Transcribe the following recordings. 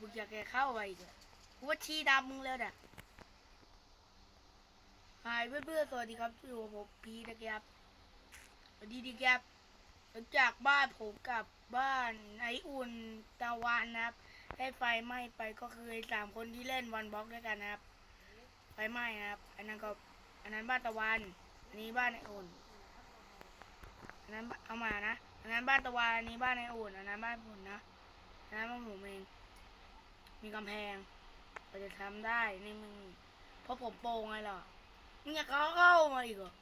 กูอยากแกเข้าไปอีกกูว่าชี้ดำมึงแล้วน่ะหายเพื่อนๆสวัสดีครับอยู่กับผมพีนะครับสวัสดีดีครับหลังจากบ้านผมกับบ้านไออุ่นตะวันนะครับได้ไฟไหม้ไปก็คือสามคนที่เล่นวันบล็อกด้วยกันนะครับ ไฟไหม้นะครับ อันนั้นก็อันนั้นบ้านตะวัน อันนี้บ้านไออุ่นอันนั้นเอามานะ อันนั้นบ้านตะวันอันนี้บ้านไออุ่นอันนั้นบ้านผมนะอันนั้นบ้านผมเองมีกำแพงเราจะทำได้นี่มึงเพราะผมโปงไงล่ะมึงอยากเข้าเข้ามาอีกเหรอ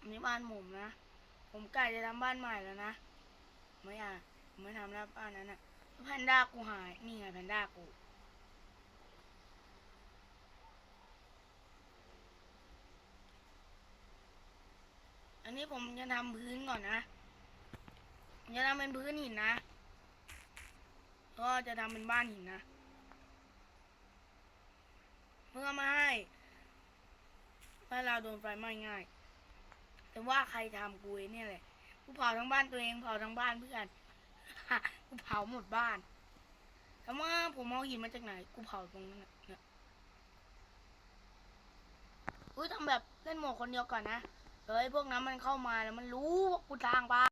อันนี้บ้านผมนะผมใกล้จะทำบ้านใหม่แล้วนะไม่อยากไม่ทำแล้วบ้านนั้นอะแพนด้ากูหายนี่ไงแพนด้ากู อันนี้ผมจะทำพื้นก่อนนะผมจะทำเป็นพื้นหินนะ ก็จะทำเป็นบ้านหินนะเมื่อไม่ให้บ้านเราโดนไฟไหม้ง่าย แต่ว่าใครทำกูเองเนี่ยแหละ กูเผาทั้งบ้านตัวเอง เผาทั้งบ้านเพื่อน กูเผาหมดบ้านแต่ว่าผมเอาหินมาจากไหน กูเผาตรงนั้นเนี่ยอุ้ยทำแบบเล่นโหมดคนเดียวก่อนนะ เฮ้ยพวกนั้นมันเข้ามาแล้วมันรู้ว่ากูทางบ้าน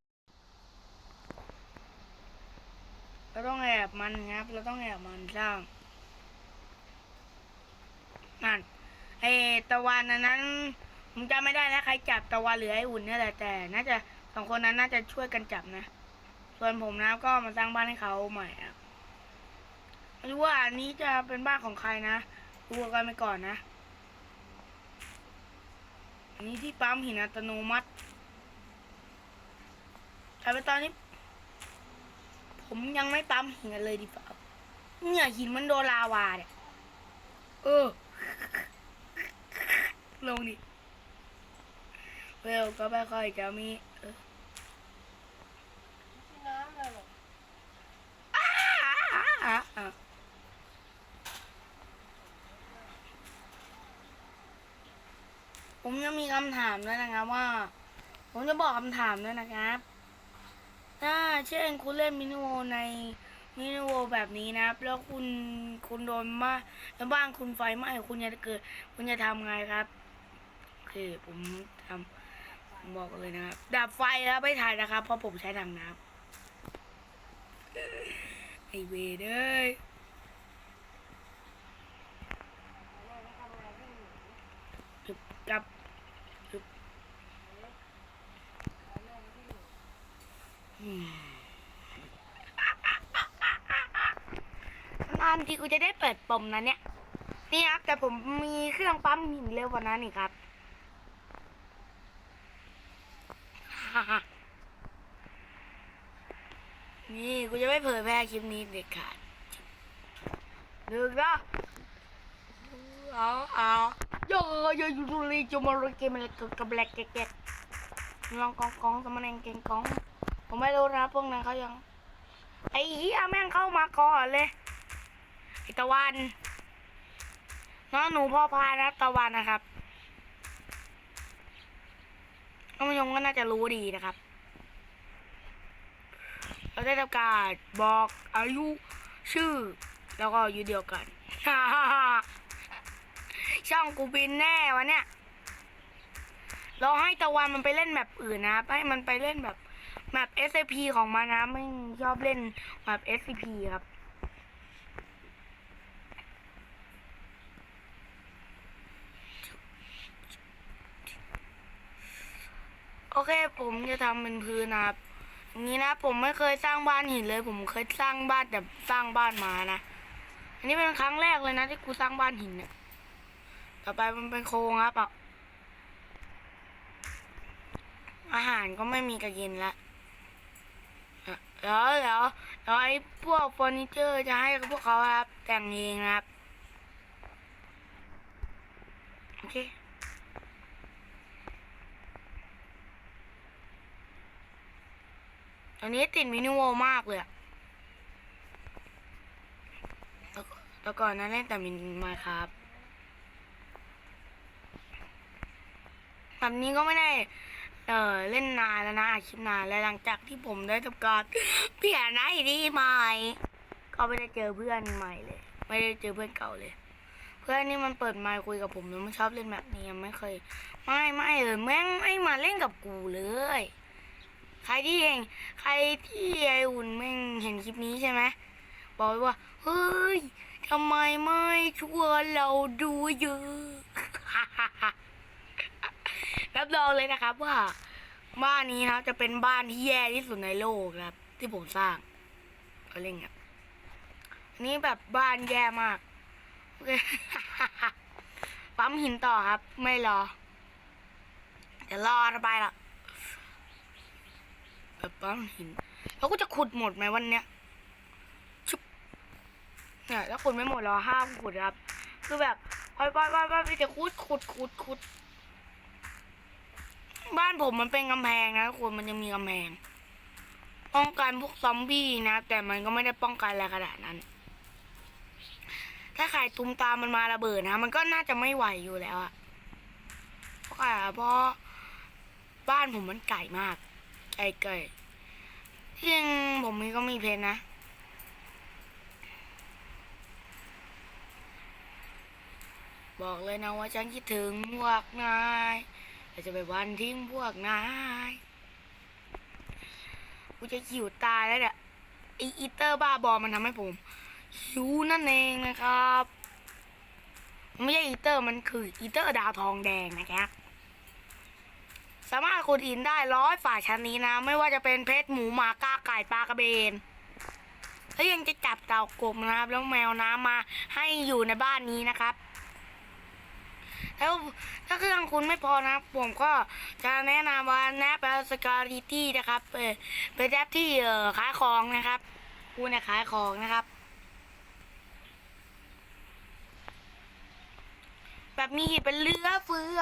เราต้องแอบมันครับเราต้องแอบมันสร้างนั่นไอตะวันอันนั้นผมจำไม่ได้นะใครจับตะวันหรือไออุ่นเนี่ยแหละแต่ น่าจะสองคนนั้นน่าจะช่วยกันจับนะ ส่วนผมนะก็มาสร้างบ้านให้เขาใหม่อะไม่รู้ว่าอันนี้จะเป็นบ้านของใครนะดูกันไปก่อนนะ อันนี้ที่ปั๊มหินอัตโนมัติแต่ไปตอนนี้ ผมยังไม่ปั๊มหินกันเลยดีเปล่าเนี่ยหินมันโดนลาวาเนี่ย เออ ลงดิเวลก็ไม่ค่อยจะมีเออ น้ำเลยเหรอ อ่าอ่าอ่า ผมยังมีคำถามด้วยนะครับว่า ผมจะบอกคำถามด้วยนะครับ ถ้าเช่นคุณเล่นมินิโวในมินิโวแบบนี้นะครับ แล้วคุณคุณโดนมาแล้วบ้านคุณไฟไหม้คุณจะเกิด คุณจะทำไงครับโอเคผมทำผมบอกเลยนะครับ ดับไฟแล้วไม่ถ่ายนะครับ เพราะผมใช้ถังน้ำไอเวเอ้ยจุบกับจุบอืม นานทีกูจะได้เปิดปมนะเนี่ย นี่ครับ แต่ผมมีเครื่องปั๊มหินเร็วกว่านั้นอีกครับนี่กูจะไม่เผยแพร่คลิปนี้เด็ดขาดดึกนะเอาเอาโยโยยูดูลีจูมารุเกมเลยกับแบล็กแก๊กลองกองกองสมานเองเก่งกอง ผมไม่รู้นะพวกนั้นเขายัง ไอ้เหี้ยแม่งเข้ามาก่อนเลยไอ้ตะวันน้องหนูพ่อพานะตะวันนะครับท่านผู้ชมก็น่าจะรู้ดีนะครับ เราได้ทำการบอกอายุชื่อ แล้วก็อายุเดียวกัน ช่องกูบินแน่วันเนี้ยเราให้ตะวันมันไปเล่นแบบอื่นนะให้มันไปเล่นแบบ แบบ SCP ของมันะไม่ชอบเล่นแบบ SCP ครับ โอเคผมจะทำเป็นพื้นนะครับนี้นะ ผมไม่เคยสร้างบ้านหินเลย ผมเคยสร้างบ้านแต่สร้างบ้านมานะอันนี้เป็นครั้งแรกเลยนะที่กูสร้างบ้านหินเนี่ยต่อไปมันเป็นโครงครับอะอาหารก็ไม่มีกระเย็นละ แล้วแล้วแล้วไอ้พวกเฟอร์นิเจอร์จะให้กับพวกเขาครับ แต่งเองครับโอเคอันนี้ติดมินิโวมากเลยอะแล้วแล้วก่อนนั้นเล่นแต่มินมาครับแบบนี้ก็ไม่ได้ เออเล่นนานแล้วนะอาคลิปนานแล้วหลังจากที่ผมได้ทำการเปลี่ยนไอดีใหม่ก็ไม่ได้เจอเพื่อนใหม่เลย ไม่ได้เจอเพื่อนเก่าเลย เพื่อนนี่มันเปิดไมค์คุยกับผมแล้วมันชอบเล่นแบบนี้ไม่เคย ไม่ไม่เลยแม่งไม่มาเล่นกับกูเลย ใครที่เห็นใครที่ไออุ่นแม่งเห็นคลิปนี้ใช่ไหมบอกว่าเฮ้ยทำไมไม่ชวนเราดูเยอะ รับรองเลยนะครับว่าบ้านนี้นะครับจะเป็นบ้านที่แย่ที่สุดในโลกครับ ที่ผมสร้างเอาเล่นครับอันนี้แบบบ้านแย่มากปั๊มหินต่อครับ ไม่รอเดี๋ยวรอระบายละแบบปั๊มหินแล้วก็จะขุดหมดไหมวันเนี้ยชุบเนี่ยแล้วขุดไม่หมดเราห้ามขุดครับ คือแบบไปไปไปไปไปจะขุดขุดขุดขุด บ้านผมมันเป็นกำแพงนะทุกคนมันยังมีกำแพง ป้องกันพวกซอมบี้นะ แต่มันก็ไม่ได้ป้องกันอะไรขนาดนั้น ถ้าไข่ตุ้มตามมันมาระเบิดนะ มันก็น่าจะไม่ไหวอยู่แล้วอะเพราะอะไรเพราะบ้านผมมันไก่มากไก่ไก่ที่จริงผมมีก็มีเพนนะบอกเลยนะว่าฉันคิดถึงพวกนาย แต่จะไปวันทิ้งพวกนายกูจะหิวตายแล้วเนี่ยไออีเตอร์บ้าบอมันทำให้ผมหิวนั่นเองนะครับไม่ใช่อีเตอร์มันคืออีเตอร์ดาวทองแดงนะครับสามารถขุดหินได้ร้อยฝ่าชั้นนี้นะ ไม่ว่าจะเป็นเพชรหมูหมากาไก่ปลากระเบนแล้วยังจะจับเต่ากบนะครับแล้วแมวน้ำมาให้อยู่ในบ้านนี้นะครับ แล้วถ้าเครื่องคุณไม่พอนะผมก็จะแนะนำว่าแนปสกาลิตี้นะครับเป็นแอปที่ขายของนะครับคุณเนี่ยขายของนะครับ แบบมีหินเป็นเรือเฟือ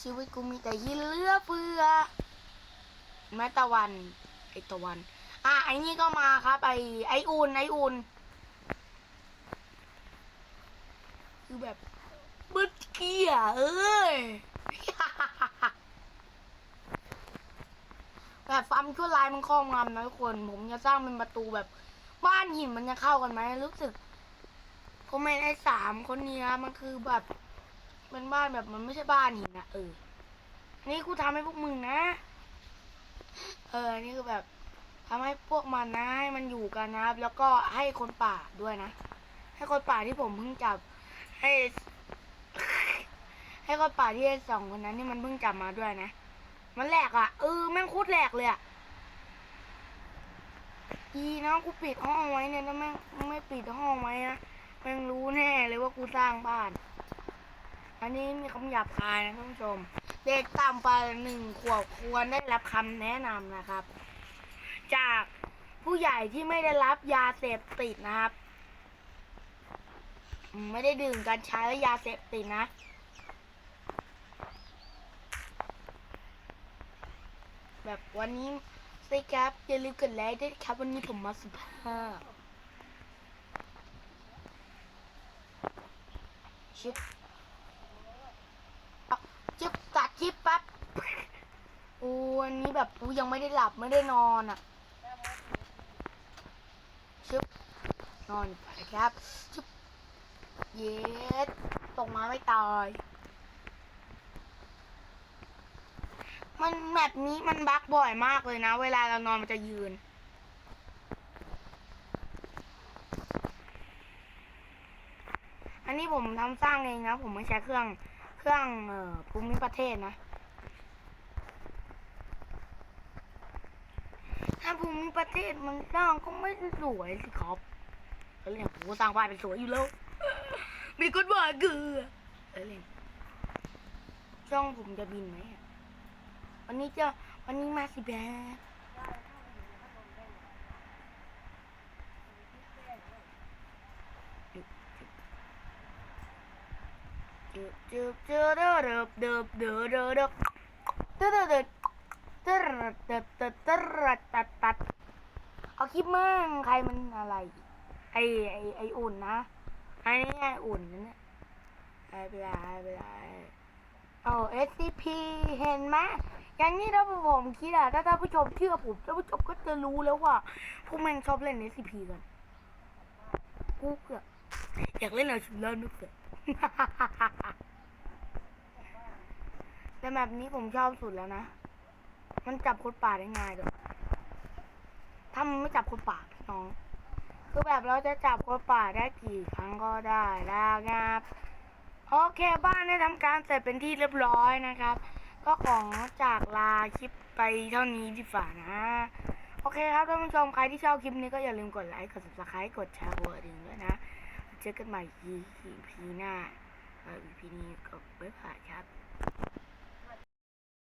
ชีวิตกูมีแต่หินเรือเฟือแม่ตะวันไอตะวัน อะไอนี่ก็มาครับ ไอไออุ่นไออุ่นคือแบบ เกียเอ้ยแบบฟาร์มชั่วร้ายมันครอบงำนะทุกคน ผมจะสร้างเป็นประตูแบบบ้านหินมันจะเข้ากันไหมรู้สึกผมไม่ได้สามคนนี้นะมันคือแบบเป็นบ้านแบบมันไม่ใช่บ้านหินนะเออนนี้กูทำให้พวกมึงนะ เออ นี่คือแบบทำให้พวกมันนะให้มันอยู่กันนะครับ แล้วก็ให้คนป่าด้วยนะ ให้คนป่าที่ผมเพิ่งจับให้ ให้คนป่าที่สองคนนั้นที่มันเพิ่งจับมาด้วยนะ มันแหลกอะเออแม่งโคตรแหลกเลยอะอีนะกูปิดห้องไว้เนี่ยถ้าแม่งไม่ปิดห้องไว้นะแม่งรู้แน่เลยว่ากูสร้างบ้าน อันนี้มีคำหยาบคายนะท่านผู้ชม เด็กต่ำกว่าหนึ่งขวบควรได้รับคำแนะนำนะครับ จากผู้ใหญ่ที่ไม่ได้รับยาเสพติดนะครับ ไม่ได้ดื่มกัญชาและยาเสพติดนะ แบบวันนี้สิครับอย่าลืมกดไลค์ด้วยครับ วันนี้ผมมาสุภาพชิบอ่ชิบตัดชิบปั๊บอ้วันนี้แบบกูยังไม่ได้หลับไม่ได้นอนอะชิบนอนไปครับชิบเย็ดตกมาไม่ตาย มันแบบนี้มันบั๊กบ่อยมากเลยนะ เวลาเรานอนมันจะยืน อันนี้ผมทำสร้างเองนะ ผมไม่ใช้เครื่องเครื่องเอ่อภูมิประเทศนะ ถ้าภูมิประเทศมันสร้างก็ไม่สวยสิครับแล้วเรื่องผมสร้างบ้านเป็นสวยอยู่แล้ว มีคนบอกคือเออเรื่องช่องผมจะบินไหม วันนี้จะวันนี้มาสิแบกจึบจึบจึบเดิบเดิบเดิบเดิบเดิบเดิบเดิบเดิบเดิบเดิบเดิบเดิบเดิบตัดตัดเอาคลิปมั่งใครมันอะไร ไอไอไออุ่นนะไอนี่ไออุ่นนะเนี่ยไอเป็นไรไอเป็นไรเอา SCP เห็นไหม อย่างนี้ถ้าผมคิดอะถ้าท่านผู้ชมเชื่อผมท่านผู้ชมก็จะรู้แล้วว่าพวกแม่งชอบเล่น SCP กันกูเกือบอยากเล่นเอาชีวิตรอดนึกเกิดแต่แบบนี้ผมชอบสุดแล้วนะ มันจับคนป่าได้ง่ายด้วยถ้ามันไม่จับคนป่าพี่น้อง คือแบบเราจะจับคนป่าได้กี่ครั้งก็ได้นะครับ โอเคบ้านได้ทำการเสร็จเป็นที่เรียบร้อยนะครับ ก็ของจากลาคลิปไปเท่านี้ดีฝ่านะ โอเคครับท่านผู้ชมใครที่ชอบคลิปนี้ก็อย่าลืมกดไลค์กด subscribe กดแชร์กดดิ่งด้วยนะ เจอกันใหม่ EP หน้า EP นี้ก็บ๊ายบายครับ